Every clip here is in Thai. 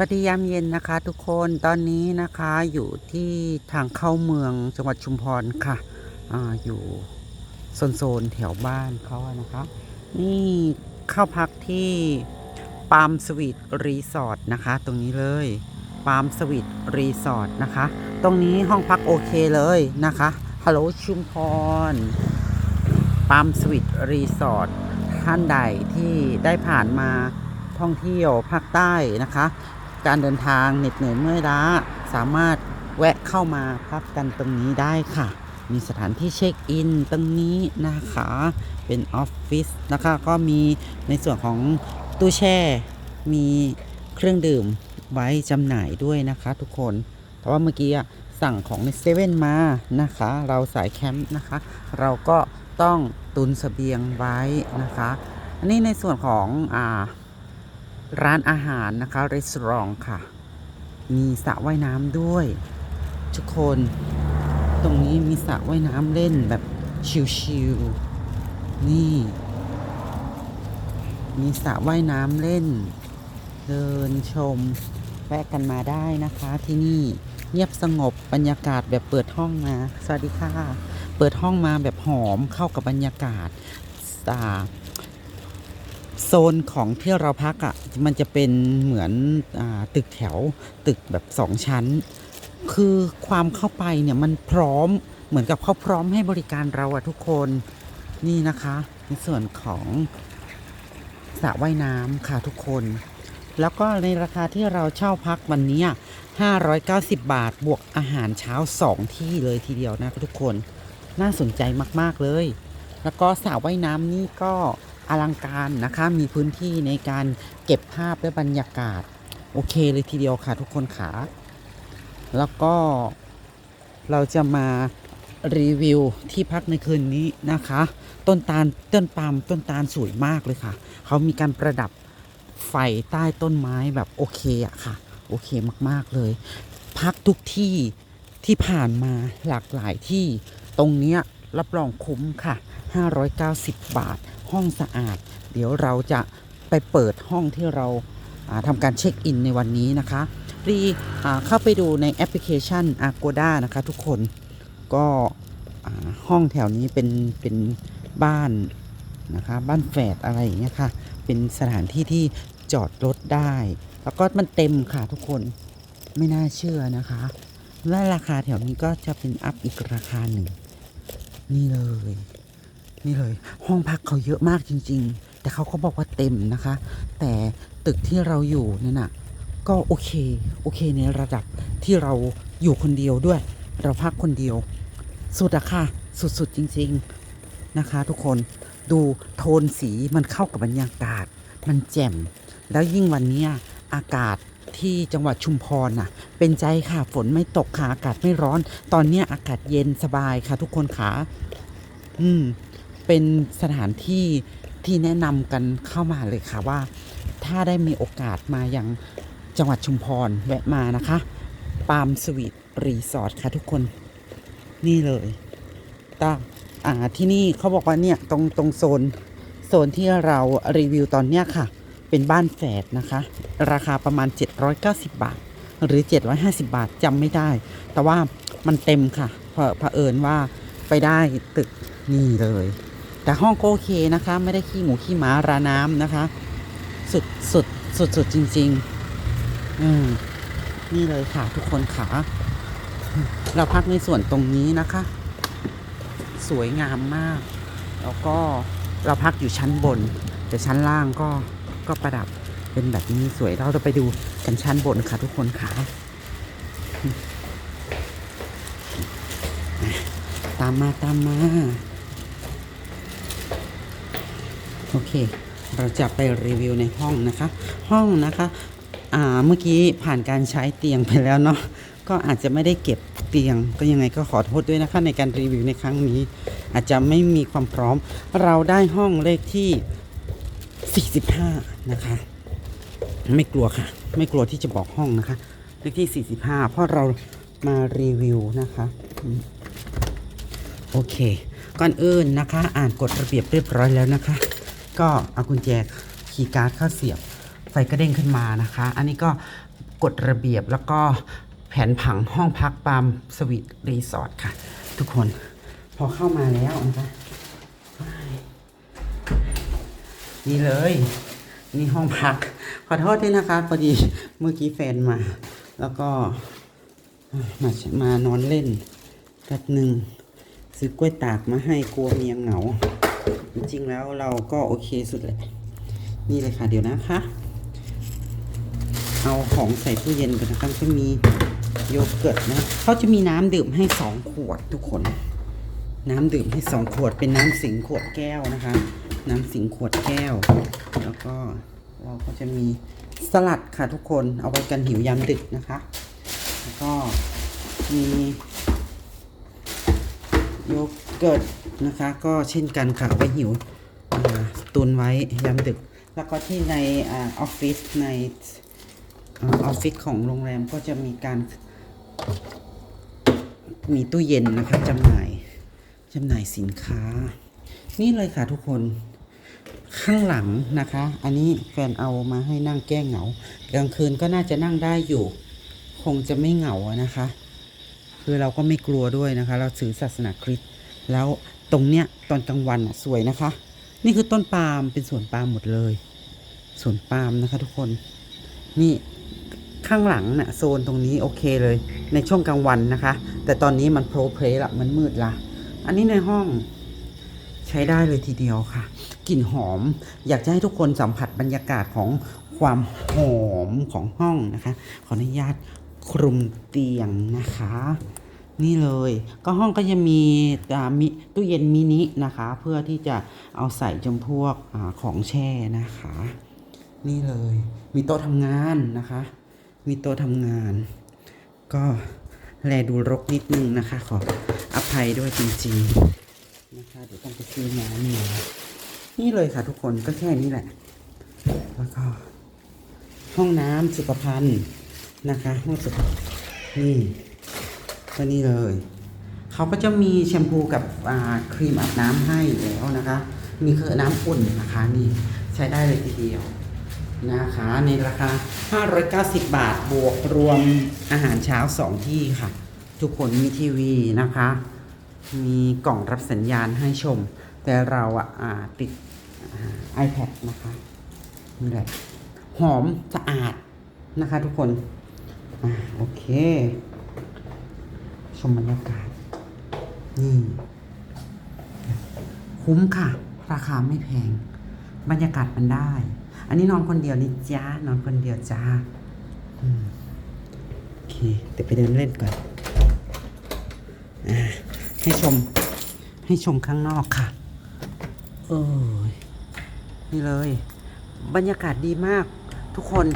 วัสดียามเย็นนะคะทุกคนตอนนี้นะคะอยู่ที่ทางเข้าเมืองจังหวัดชุมพรค่ะอาอยู่โซนๆแถวบ้านเขาอะนะคะ นี่เข้าพักที่ปาล์มสวีทรีสอร์ทนะคะ ตรงนี้เลยปาล์มสวีทรีสอร์ทนะคะ ตรงนี้ห้องพักโอเคเลยนะคะฮัลโหลชุมพรปาล์มสวีทรีสอร์ทท่านใดที่ได้ผ่านมาท่องเที่ยวภาคใต้นะคะ การเดินทางเหน็ดเหนื่อยเมื่อยล้า สามารถแวะเข้ามาพักกันตรงนี้ได้ค่ะ มีสถานที่เช็คอินตรงนี้นะคะ เป็นออฟฟิศนะคะ ก็มีในส่วนของตู้แช่ มีเครื่องดื่มไว้จำหน่ายด้วยนะคะทุกคน แต่ว่าเมื่อกี้สั่งของในเซเว่นมานะคะ เราสายแคมป์นะคะ เราก็ต้องตุนสเสบียงไว้นะคะ อันนี้ในส่วนของอ่า ร้านอาหารนะคะรีสอร์ทค่ะ มีสระว่ายน้ำด้วย ทุกคนตรงนี้มีสระว่ายน้ำเล่นแบบชิลๆนี่ มีสระว่ายน้ำเล่น เดินชมแวะกันมาได้นะคะที่นี่เงียบสงบบรรยากาศแบบเปิดห้องมา สวัสดีค่ะ เปิดห้องมาแบบหอมเข้ากับบรรยากาศอ่า โซนของที่เราพักอะ่ะมันจะเป็นเหมือนอตึกแถวตึกแบบสองชั้น คือความเข้าไปเนี่ยมันพร้อมเหมือนกับเขาพร้อมให้บริการเราอะทุกคนนี่นะคะ ในส่วนของสระว่ายน้ำค่ะทุกคน แล้วก็ในราคาที่เราเช่าพักวันนี้อะ590 บาทบวกอาหารเช้า 2 ที่เลยทีเดียวนะทุกคนน่าสนใจมาก ๆ เลย แล้วก็สระว่ายน้ำนี่ก็ อลังการนะคะ มีพื้นที่ในการเก็บภาพและบรรยากาศ โอเคเลยทีเดียวค่ะทุกคนขาแล้วก็เราจะมารีวิวที่พักในคืนนี้นะคะ ต้นตาลต้นปาล์มต้นตาลสวยมากเลยค่ะ เขามีการประดับไฟใต้ต้นไม้แบบโอเคอะค่ะ โอเคมากๆเลย พักทุกที่ที่ผ่านมาหลากหลายที่ตรงเนี้ย รับรองคุ้มค่ะ 590 บาท ห้องสะอาด เดี๋ยวเราจะไปเปิดห้องที่เราทำการเช็คอินในวันนี้นะคะรีเข้าไปดูในแอปพลิเคชัน Agoda นะคะทุกคนก็ห้องแถวนี้เป็นเป็นบ้านนะคะบ้านแฝดอะไรอย่างเงี้ยค่ะ เป็นสถานที่ที่จอดรถได้ แล้วก็มันเต็มค่ะทุกคนไม่น่าเชื่อนะคะ และราคาแถวนี้ก็จะเป็นอัพอีกราคาหนึ่ง นี่เลย นี่เลย ห้องพักเขาเยอะมากจริง ๆ แต่เขาก็บอกว่าเต็มนะคะ แต่ตึกที่เราอยู่นั่นน่ะ ก็โอเค โอเคในระดับที่เราอยู่คนเดียวด้วย เราพักคนเดียว สุดอะค่ะ สุดๆจริง ๆนะคะ ทุกคนดูโทนสีมันเข้ากับบรรยากาศ มันแจ่ม แล้วยิ่งวันนี้อากาศ ที่จังหวัดชุมพรน่ะ เป็นใจค่ะฝนไม่ตกค่ะอากาศไม่ร้อน ตอนนี้อากาศเย็นสบายค่ะ ทุกคนค่ะอืม เป็นสถานที่ที่แนะนำกันเข้ามาเลยค่ะว่า ถ้าได้มีโอกาสมายังจังหวัดชุมพรแวะมานะคะ ปาล์มสวีทรีสอร์ทค่ะทุกคนนี่เลยตาอ่าที่นี่เขาบอกว่าเนี่ยตรงตรงโซนโซนที่เรารีวิวตอนเนี้ยค่ะ เป็นบ้านแฝดนะคะ ราคาประมาณ 790 บาท หรือ 750 บาทจำไม่ได้ แต่ว่ามันเต็มค่ะเพอเผอิญว่าไปได้ตึกนี่เลย แต่ห้องก็โอเคนะคะ ไม่ได้ขี้หมูขี้หมาราน้ำนะคะ สุดสุดสุดสุดจริง ๆ อืมนี่เลยค่ะ ทุกคนขาเราพักในส่วนตรงนี้นะคะ สวยงามมาก แล้วก็เราพักอยู่ชั้นบน แต่ชั้นล่างก็ ก็ประดับเป็นแบบนี้สวยเราจะไปดูกันชั้นบนค่ะทุกคนค่ะ ตามมาตามมา โอเค เราจะไปรีวิวในห้องนะคะ ห้องนะคะอ่าเมื่อกี้ผ่านการใช้เตียงไปแล้วเนาะก็อาจจะไม่ได้เก็บเตียงก็ยังไงก็ขอโทษด้วยนะคะในการรีวิวในครั้งนี้ อาจจะไม่มีความพร้อม เราได้ห้องเลขที่ 45 นะคะ ไม่กลัวค่ะ ไม่กลัวที่จะบอกห้องนะคะเลขที่ 45 เพราะเรามารีวิวนะคะ โอเค ก่อนอื่นนะคะ อ่านกฎระเบียบเรียบร้อยแล้วนะคะ ก็เอากุญแจคีย์การ์ดเข้าเสียบไฟก็เด้งขึ้นมานะคะ อันนี้ก็กฎระเบียบแล้วก็แผนผังห้องพักปามสวีทรีสอร์ทค่ะ ทุกคนพอเข้ามาแล้วนะคะ นี่เลย นี่ห้องพัก ขอโทษด้วยนะคะพอดีเมื่อกี้แฟนมา แล้วก็มามานอนเล่นแป๊บหนึ่งซื้อกล้วยตากมาให้กลัวเมียเหงา จริงๆแล้วเราก็โอเคสุดเลยนี่เลยค่ะเดี๋ยวนะคะ เอาของใส่ตู้เย็นก่อนนะครับจะมีโยเกิร์ตนะเขาจะมีน้ำดื่มให้สองขวดทุกคน น้ำดื่มให้สองขวดเป็นน้ำสิงขวดแก้วนะคะ น้ำสิงขวดแก้ว แล้วก็เราก็จะมีสลัดค่ะทุกคนเอาไว้กันหิวยามดึกนะคะ แล้วก็มีโยเกิร์ตนะคะ ก็เช่นกันค่ะไว้หิวตุนไว้ยามดึก แล้วก็ที่ในออฟฟิศในออฟฟิศของโรงแรมก็จะมีการมีตู้เย็นนะคะจำหน่ายจำหน่ายสินค้า นี่เลยค่ะทุกคน ข้างหลังนะคะ อันนี้แฟนเอามาให้นั่งแก้เหงากลางคืนก็น่าจะนั่งได้อยู่ คงจะไม่เหงาอนะคะ คือเราก็ไม่กลัวด้วยนะคะ เราถือศาสนาคริสต์แล้วตรงเนี้ยตอนกลางวันอะสวยนะคะ นี่คือต้นปาล์มเป็นสวนปาล์มหมดเลยสวนปาล์มนะคะ ทุกคนนี่ข้างหลังน่ะโซนตรงนี้โอเคเลย ในช่วงกลางวันนะคะ แต่ตอนนี้มันโพลเพลละมันมืดละอันนี้ในห้อง ใช้ได้เลยทีเดียวค่ะ กลิ่นหอม อยากจะให้ทุกคนสัมผัสบรรยากาศของความหอมของห้องนะคะ ขออนุญาตคลุมเตียงนะคะ นี่เลยก็ห้องก็จะมีมตู้เย็นมินินะคะ เพื่อที่จะเอาใส่จำพวกอของแช่นะคะ นี่เลย มีโต๊ะทำงานนะคะ มีโต๊ะทำงาน ก็แลดูรกนิดนึงนะคะ ขออภัยด้วยจริงๆ นะคะเดี๋ยวต้องไปซื้อน้ำมานี่เลยค่ะทุกคนก็แค่นี้แหละ แล้วก็ ห้องน้ำสุขภัณฑ์นะคะห้องสุขนี่ก็นี่เลยเขาก็จะมีแชมพูกับครีมอาบน้ำให้แล้วนะคะ มีคือน้ำอุ่นนะคะนี่ใช้ได้เลยทีเดียวนะคะในราคา 590 บาทบวกรวมอาหารเช้า 2 ที่ค่ะ ทุกคนมีทีวีนะคะ มีกล่องรับสัญญาณให้ชม แต่เราอะอ่าติดอ่า iPad นะคะนี่แหละหอมสะอาดนะคะทุกคนอ่าโอเค ชมบรรยากาศนี่คุ้มค่ะ ราคาไม่แพง บรรยากาศมันได้ อันนี้นอนคนเดียวนี่จ้านอนคนเดียวจ้าโอเคเดี๋ยวไปเดินเล่นก่อนอ่า ให้ชม ให้ชมข้างนอกค่ะเออนี่เลย บรรยากาศดีมาก ทุกคน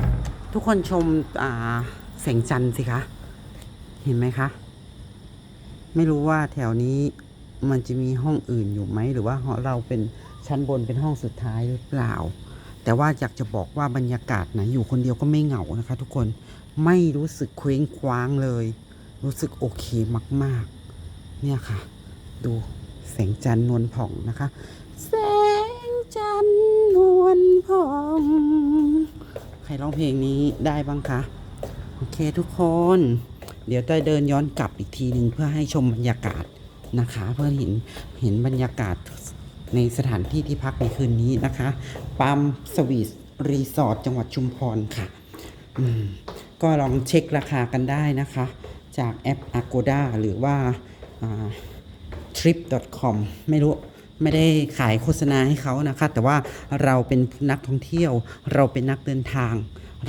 ทุกคนชมอ่าแสงจันทร์สิคะ เห็นไหมคะ ไม่รู้ว่าแถวนี้มันจะมีห้องอื่นอยู่ไหม หรือว่าเราเป็นชั้นบนเป็นห้องสุดท้ายหรือเปล่า แต่ว่าอยากจะบอกว่าบรรยากาศนะอยู่คนเดียวก็ไม่เหงานะคะ ทุกคนไม่รู้สึกเคว้งคว้างเลย รู้สึกโอเคมาก ๆ เนี่ยค่ะ ดูแสงจันทร์นวลผ่องนะคะ แสงจันทร์นวลผ่อง ใครร้องเพลงนี้ได้บ้างคะ โอเคทุกคน เดี๋ยวจะเดินย้อนกลับอีกทีหนึ่งเพื่อให้ชมบรรยากาศนะคะ เพื่อเห็นเห็นบรรยากาศในสถานที่ที่พักในคืนนี้นะคะปามสวีทรีสอร์ทจังหวัดชุมพรค่ะ ก็ลองเช็คราคากันได้นะคะ จากแอป Agoda หรือว่า trip.com ไม่รู้ไม่ได้ขายโฆษณาให้เขานะคะ แต่ว่าเราเป็นนักท่องเที่ยว เราเป็นนักเดินทาง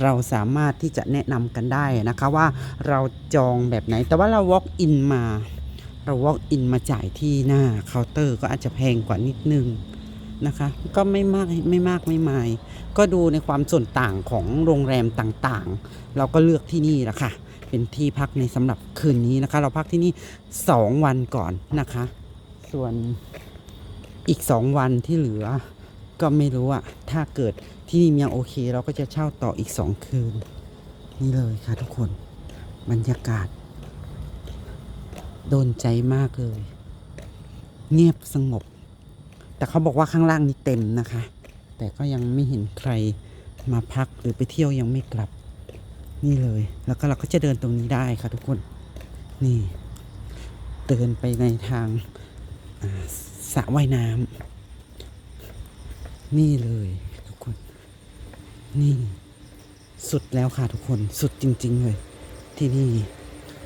เราสามารถที่จะแนะนำกันได้นะคะว่าเราจองแบบไหน แต่ว่าเรา walk in มา เรา walk in มาจ่ายที่หน้าเคาน์เตอร์ก็อาจจะแพงกว่านิดนึงนะคะ ก็ไม่มากไม่มากไม่มาย ก็ดูในความส่วนต่างของโรงแรมต่างๆ เราก็เลือกที่นี่แหละค่ะ เป็นที่พักในสำหรับคืนนี้นะคะ เราพักที่นี่2วันก่อนนะคะ ส่วนอีก2วันที่เหลือ ก็ไม่รู้อะถ้าเกิดที่นี่ยังโอเค เราก็จะเช่าต่ออีก2คืน นี่เลยค่ะทุกคนบรรยากาศ โดนใจมากเลย เงียบสงบ แต่เขาบอกว่าข้างล่างนี่เต็มนะคะ แต่ก็ยังไม่เห็นใครมาพักหรือไปเที่ยวยังไม่กลับ นี่เลย แล้วก็เราก็จะเดินตรงนี้ได้ค่ะทุกคน นี่ เดินไปในทางสระว่ายน้ำนี่เลยทุกคน นี่ สุดแล้วค่ะทุกคน สุดจริง ๆ เลย ที่นี่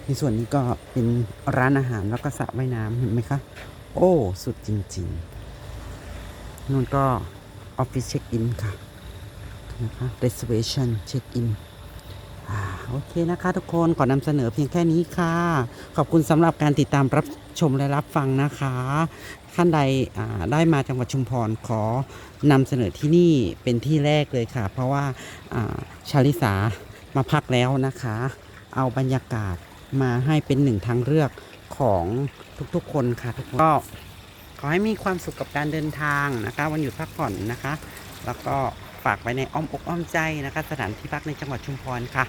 ในส่วนนี้ก็เป็นร้านอาหารแล้วก็สระว่ายน้ำเห็นไหมคะ โอ้ สุดจริง ๆนู่นก็ออฟฟิศเช็คอินค่ะนะคะ reservation check in อ่า โอเคนะคะทุกคนขอนำเสนอเพียงแค่นี้ค่ะ ขอบคุณสำหรับการติดตามรับชมและรับฟังนะคะท่านใดได้มาจังหวัดชุมพรขอนำเสนอที่นี่เป็นที่แรกเลยค่ะ เพราะว่าชาลิสามาพักแล้วนะคะ เอาบรรยากาศมาให้เป็นหนึ่งทางเลือกของทุกๆคนค่ะทุกคนก็ขอให้มีความสุขกับการเดินทางนะคะ วันหยุดพักผ่อนนะคะ แล้วก็ ฝากไว้ในอ้อมอกอ้อมใจนะคะ สถานที่พักในจังหวัดชุมพรค่ะ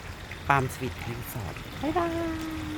ปามสวีทรีสอร์ทบ๊ายบาย